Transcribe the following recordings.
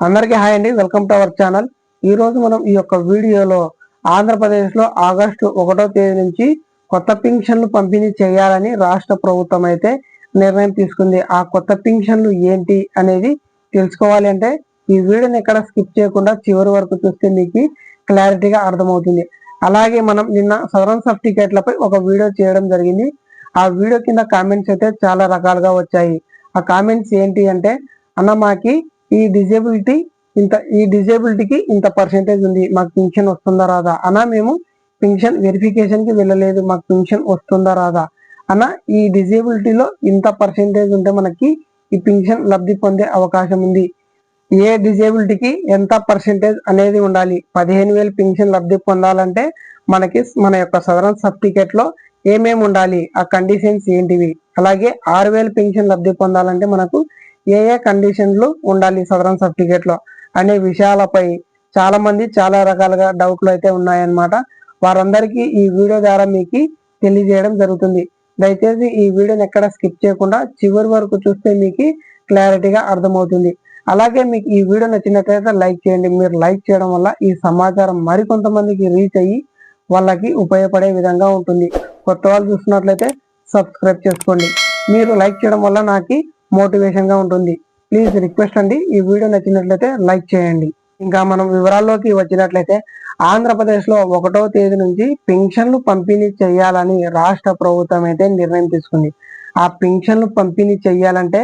అందరికీ హాయ్ అండి. Welcome to our channel. ఈ రోజు మనం ఈ యొక్క వీడియోలో ఆంధ్రప్రదేశ్లో ఆగస్టు ఒకటో తేదీ నుంచి కొత్త పింఛన్లు పంపిణీ చేయాలని రాష్ట్ర ప్రభుత్వం అయితే నిర్ణయం తీసుకుంది. ఆ కొత్త పింఛన్లు ఏంటి అనేది తెలుసుకోవాలి అంటే ఈ వీడియోని ఎక్కడ స్కిప్ చేయకుండా చివరి వరకు చూస్తే మీకు క్లారిటీగా అర్థమవుతుంది. అలాగే మనం నిన్న సదరన్ సర్టిఫికేట్లపై ఒక వీడియో చేయడం జరిగింది. ఆ వీడియో కింద కామెంట్స్ అయితే చాలా రకాలుగా వచ్చాయి. ఆ కామెంట్స్ ఏంటి అంటే అన్న మాకి ఈ డిజేబిలిటీ ఇంత ఈ డిజేబిలిటీకి ఇంత పర్సెంటేజ్ ఉంది మాకు పింఛన్ వస్తుందా రాదా? అన్న మేము పింఛన్ వెరిఫికేషన్కి వెళ్ళలేదు మాకు పింఛన్ వస్తుందా రాదా? అన్న ఈ డిజేబిలిటీలో ఇంత పర్సెంటేజ్ ఉంటే మనకి ఈ పింఛన్ లబ్ధి పొందే అవకాశం ఉంది. ఏ డిజేబిలిటీకి ఎంత పర్సెంటేజ్ అనేది ఉండాలి? పదిహేను వేలు పింఛన్ లబ్ధి పొందాలంటే మనకి మన యొక్క సదరన్ సర్టిఫికేట్లో ఏమేమి ఉండాలి? ఆ కండిషన్స్ ఏంటివి? అలాగే ఆరు వేలు పింఛన్ లబ్ధి పొందాలంటే మనకు ఏ ఏ కండిషన్లు ఉండాలి సదరన్ సర్టిఫికేట్లో అనే విషయాలపై చాలా మంది చాలా రకాలుగా డౌట్లు అయితే ఉన్నాయన్నమాట. వారందరికీ ఈ వీడియో ద్వారా మీకు తెలియజేయడం జరుగుతుంది. దయచేసి ఈ వీడియోని ఎక్కడ స్కిప్ చేయకుండా చివరి వరకు చూస్తే మీకు క్లారిటీగా అర్థమవుతుంది. అలాగే మీకు ఈ వీడియో నచ్చినట్లయితే లైక్ చేయండి. మీరు లైక్ చేయడం వల్ల ఈ సమాచారం మరికొంతమందికి రీచ్ అయ్యి వాళ్ళకి ఉపయోగపడే విధంగా ఉంటుంది. కొత్త వాళ్ళు చూస్తున్నట్లయితే సబ్స్క్రైబ్ చేసుకోండి. మీరు లైక్ చేయడం వల్ల నాకు మోటివేషన్గా ఉంటుంది. ప్లీజ్ రిక్వెస్ట్ అండి. ఈ వీడియో నచ్చినట్లయితే లైక్ చేయండి. ఇంకా మనం వివరాల్లోకి వచ్చినట్లయితే ఆంధ్రప్రదేశ్లో ఒకటో తేదీ నుంచి పెన్షన్లు పంపిణీ చేయాలని రాష్ట్ర ప్రభుత్వం అయితే నిర్ణయం తీసుకుంది. ఆ పెన్షన్లు పంపిణీ చేయాలంటే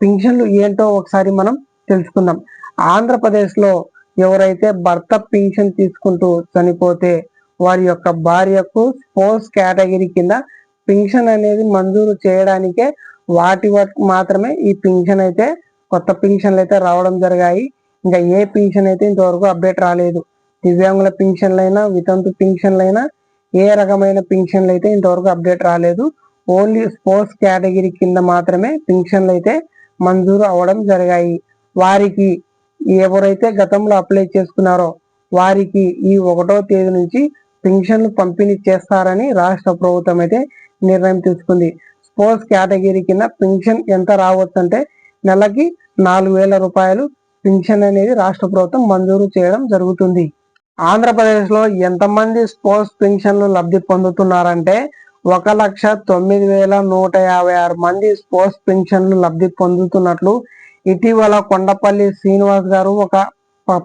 పెన్షన్లు ఏంటో ఒకసారి మనం తెలుసుకుందాం. ఆంధ్రప్రదేశ్లో ఎవరైతే భర్త పెన్షన్ తీసుకుంటూ చనిపోతే వారి యొక్క భార్యకు స్పోర్ట్స్ కేటగిరీ కింద పెన్షన్ అనేది మంజూరు చేయడానికే వాటి వరకు మాత్రమే ఈ పింఛన్ అయితే కొత్త పింఛన్లు అయితే రావడం జరిగాయి. ఇంకా ఏ పింఛన్ అయితే ఇంతవరకు అప్డేట్ రాలేదు. దివ్యాంగుల పింఛన్లైనా వితంతు పింఛన్లైనా ఏ రకమైన పింఛన్లు అయితే ఇంతవరకు అప్డేట్ రాలేదు. ఓన్లీ స్పోర్ట్స్ కేటగిరీ కింద మాత్రమే పింఛన్లు అయితే మంజూరు అవ్వడం జరిగాయి. వారికి ఎవరైతే గతంలో అప్లై చేసుకున్నారో వారికి ఈ ఒకటో తేదీ నుంచి పెన్షన్లు పంపిణీ చేస్తారని రాష్ట్ర ప్రభుత్వం అయితే నిర్ణయం తీసుకుంది. స్పోర్ట్స్ కేటగిరీ కింద పెన్షన్ ఎంత రావచ్చు అంటే నెలకి నాలుగు వేల రూపాయలు పెన్షన్ అనేది రాష్ట్ర ప్రభుత్వం మంజూరు చేయడం జరుగుతుంది. ఆంధ్రప్రదేశ్లో ఎంతమంది స్పోర్ట్స్ పెన్షన్లు లబ్ధి పొందుతున్నారంటే ఒక లక్ష తొమ్మిది వేల నూట యాభై ఆరు మంది స్పోర్ట్స్ పెన్షన్లు లబ్ధి పొందుతున్నట్లు ఇటీవల కొండపల్లి శ్రీనివాస్ గారు ఒక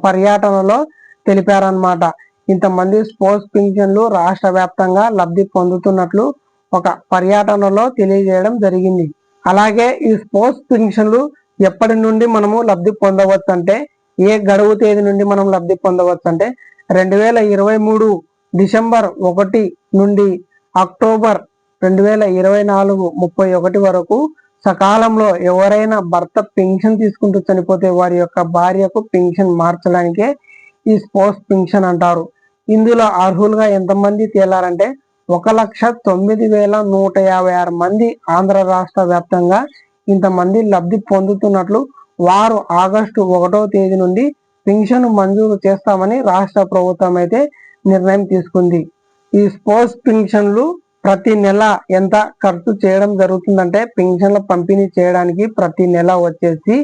పర్యటనలో తెలిపారనమాట ఇంతమంది స్పోర్ట్స్ పెన్షన్లు రాష్ట్ర వ్యాప్తంగా లబ్ధి పొందుతున్నట్లు ఒక పర్యటనలో తెలియజేయడం జరిగింది. అలాగే ఈ స్పోర్ట్స్ పెన్షన్లు ఎప్పటి నుండి మనము లబ్ధి పొందవచ్చు అంటే ఏ గడువు తేదీ నుండి మనం లబ్ధి పొందవచ్చు అంటే రెండు వేల ఇరవై మూడు డిసెంబర్ ఒకటి నుండి అక్టోబర్ రెండు వేల ఇరవై నాలుగు ముప్పై ఒకటి వరకు సకాలంలో ఎవరైనా భర్త పెన్షన్ తీసుకుంటూ చనిపోతే వారి యొక్క భార్యకు పెన్షన్ మార్చడానికే ఈ స్పోర్ట్స్ పెన్షన్ అంటారు. ఇందులో అర్హులుగా ఎంతమంది తేలారంటే ఒక లక్ష తొమ్మిది వేల నూట యాభై ఆరు మంది ఆంధ్ర రాష్ట్ర వ్యాప్తంగా ఇంతమంది లబ్ధి పొందుతున్నట్లు వారు ఆగస్టు ఒకటో తేదీ నుండి పెన్షన్ మంజూరు చేస్తామని రాష్ట్ర ప్రభుత్వం అయితే నిర్ణయం తీసుకుంది. ఈ స్పోర్ట్స్ పెన్షన్లు ప్రతి నెల ఎంత ఖర్చు చేయడం జరుగుతుందంటే పెన్షన్ల పంపిణీ చేయడానికి ప్రతి నెల వచ్చేసి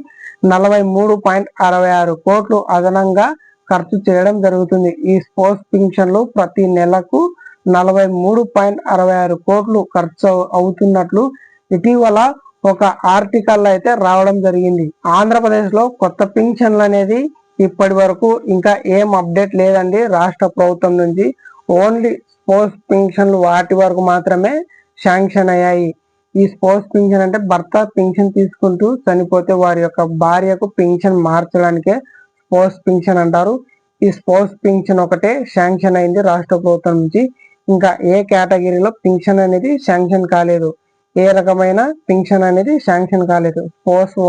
నలభై మూడు పాయింట్ అరవై ఆరు కోట్లు అదనంగా ఖర్చు చేయడం జరుగుతుంది. ఈ స్పోర్ట్స్ పింఛన్లు ప్రతి నెలకు నలభై మూడు పాయింట్ అరవై ఆరు కోట్లు ఖర్చు అవుతున్నట్లు ఇటీవల ఒక ఆర్టికల్ అయితే రావడం జరిగింది. ఆంధ్రప్రదేశ్లో కొత్త పింఛన్లు అనేది ఇప్పటి వరకు ఇంకా ఏం అప్డేట్ లేదండి. రాష్ట్ర ప్రభుత్వం నుంచి ఓన్లీ స్పోర్ట్స్ పింఛన్లు వాటి వరకు మాత్రమే శాంక్షన్ అయ్యాయి. ఈ స్పోర్ట్స్ పింఛన్ అంటే భర్త పింఛన్ తీసుకుంటూ చనిపోతే వారి యొక్క భార్యకు పింఛన్ మార్చడానికే స్పోర్ట్స్ పింఛన్ అంటారు. ఈ స్పోర్ట్స్ పింఛన్ ఒకటే శాంక్షన్ అయింది రాష్ట్ర ప్రభుత్వం నుంచి. ఇంకా ఏ కేటగిరీలో పింఛన్ అనేది శాంక్షన్ కాలేదు? ఏ రకమైన పింఛన్ అనేది శాంక్షన్ కాలేదు? స్పోర్ట్స్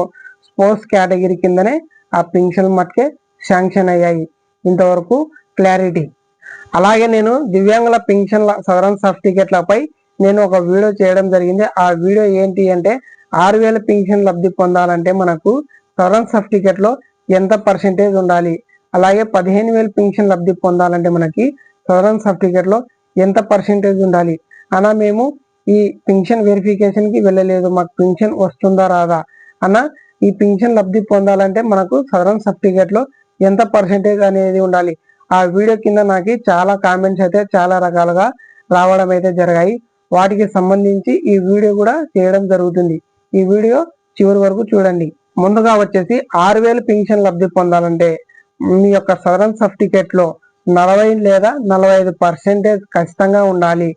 స్పోర్ట్స్ కేటగిరీ కిందనే ఆ పింఛన్ మట్టుకే శాంక్షన్ అయ్యాయి. ఇంతవరకు క్లారిటీ. అలాగే నేను దివ్యాంగుల పింఛన్ల సదరన్ సర్టిఫికెట్లపై నేను ఒక వీడియో చేయడం జరిగింది. ఆ వీడియో ఏంటి అంటే ఆరు వేల పింఛన్ లబ్ధి పొందాలంటే మనకు సదరన్ సర్టిఫికెట్లో ఎంత పర్సెంటేజ్ ఉండాలి? అలాగే పదిహేను వేల పింఛన్ లబ్ధి పొందాలంటే మనకి సదరన్ సర్టిఫికెట్లో ఎంత పర్సెంటేజ్ ఉండాలి? అన్న మేము ఈ పెన్షన్ వెరిఫికేషన్కి వెళ్ళలేదు. మాకు పెన్షన్ వస్తుందా రాదా? అన్న ఈ పింఛన్ లబ్ధి పొందాలంటే మనకు సదరన్ సర్టిఫికేట్లో ఎంత పర్సెంటేజ్ అనేది ఉండాలి? ఆ వీడియో కింద నాకు చాలా కామెంట్స్ అయితే చాలా రకాలుగా రావడం అయితే జరిగాయి. వాటికి సంబంధించి ఈ వీడియో కూడా చేయడం జరుగుతుంది. ఈ వీడియో చివరి వరకు చూడండి. ముందుగా వచ్చేసి ఆరు వేలు పింఛన్ లబ్ధి పొందాలంటే మీ యొక్క సదరన్ సర్టిఫికేట్లో నలభై లేదా నలభై ఐదు పర్సెంటేజ్ ఖచ్చితంగా ఉండాలి.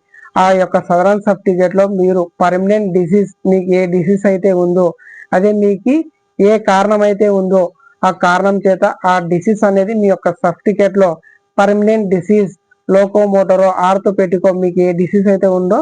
ఆ యొక్క సదరన్ సర్టిఫికేట్లో మీరు పర్మనెంట్ డిసీజ్ మీకు ఏ డిసీజ్ అయితే ఉందో అదే మీకు ఏ కారణం అయితే ఉందో ఆ కారణం చేత ఆ డిసీజ్ అనేది మీ యొక్క సర్టిఫికేట్లో పర్మనెంట్ డిసీజ్ లోకోమోటరో ఆర్థోపెటికో మీకు ఏ డిసీజ్ అయితే ఉందో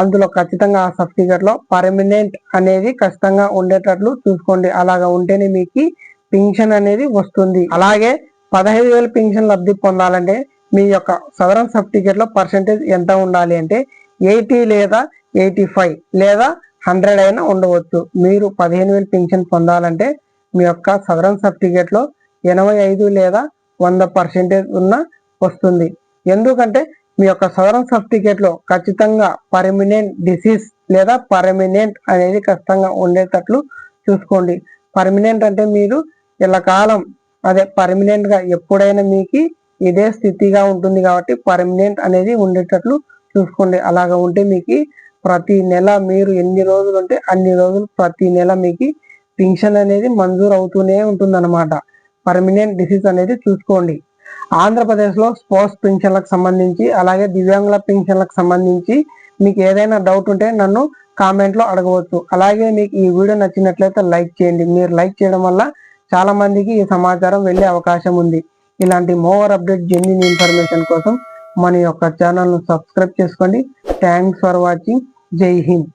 అందులో ఖచ్చితంగా ఆ సర్టిఫికేట్లో పర్మనెంట్ అనేది ఖచ్చితంగా ఉండేటట్లు చూసుకోండి. అలాగా ఉంటేనే మీకు పింఛన్ అనేది వస్తుంది. అలాగే పదహైదు వేల పింఛన్ లబ్ధి పొందాలంటే మీ యొక్క సదరన్ సర్టిఫికేట్లో పర్సెంటేజ్ ఎంత ఉండాలి అంటే ఎయిటీ లేదా ఎయిటీ ఫైవ్ లేదా హండ్రెడ్ అయినా ఉండవచ్చు. మీరు పదిహేను వేలు పింఛన్ పొందాలంటే మీ యొక్క సదరన్ సర్టిఫికేట్లో ఎనభై ఐదు లేదా వంద పర్సెంటేజ్ ఉన్న వస్తుంది. ఎందుకంటే మీ యొక్క సదరన్ సర్టిఫికేట్లో ఖచ్చితంగా పర్మినెంట్ డిసీజ్ లేదా పర్మినెంట్ అనేది ఖచ్చితంగా ఉండేటట్లు చూసుకోండి. పర్మినెంట్ అంటే మీరు ఇలా కాలం అదే పర్మనెంట్గా ఎప్పుడైనా మీకు ఇదే స్థితిగా ఉంటుంది కాబట్టి పర్మనెంట్ అనేది ఉండేటట్లు చూసుకోండి. అలాగా ఉంటే మీకు ప్రతి నెల మీరు ఎన్ని రోజులు ఉంటే అన్ని రోజులు ప్రతి నెల మీకు పింఛన్ అనేది మంజూరు అవుతూనే ఉంటుంది అనమాట పర్మనెంట్ డిసీజ్ అనేది చూసుకోండి. ఆంధ్రప్రదేశ్లో స్పోర్ట్స్ పింఛన్లకు సంబంధించి అలాగే దివ్యాంగుల పింఛన్లకు సంబంధించి మీకు ఏదైనా డౌట్ ఉంటే నన్ను కామెంట్లో అడగవచ్చు. అలాగే మీకు ఈ వీడియో నచ్చినట్లయితే లైక్ చేయండి. మీరు లైక్ చేయడం వల్ల చాలా మందికి ఈ సమాచారం వెళ్ళే అవకాశం ఉంది. ఇలాంటి మోర్ అప్డేట్ జెన్యున్ ఇన్ఫర్మేషన్ కోసం మన యొక్క ఛానల్ను సబ్స్క్రైబ్ చేసుకోండి. థ్యాంక్స్ ఫర్ వాచింగ్ జై హింద్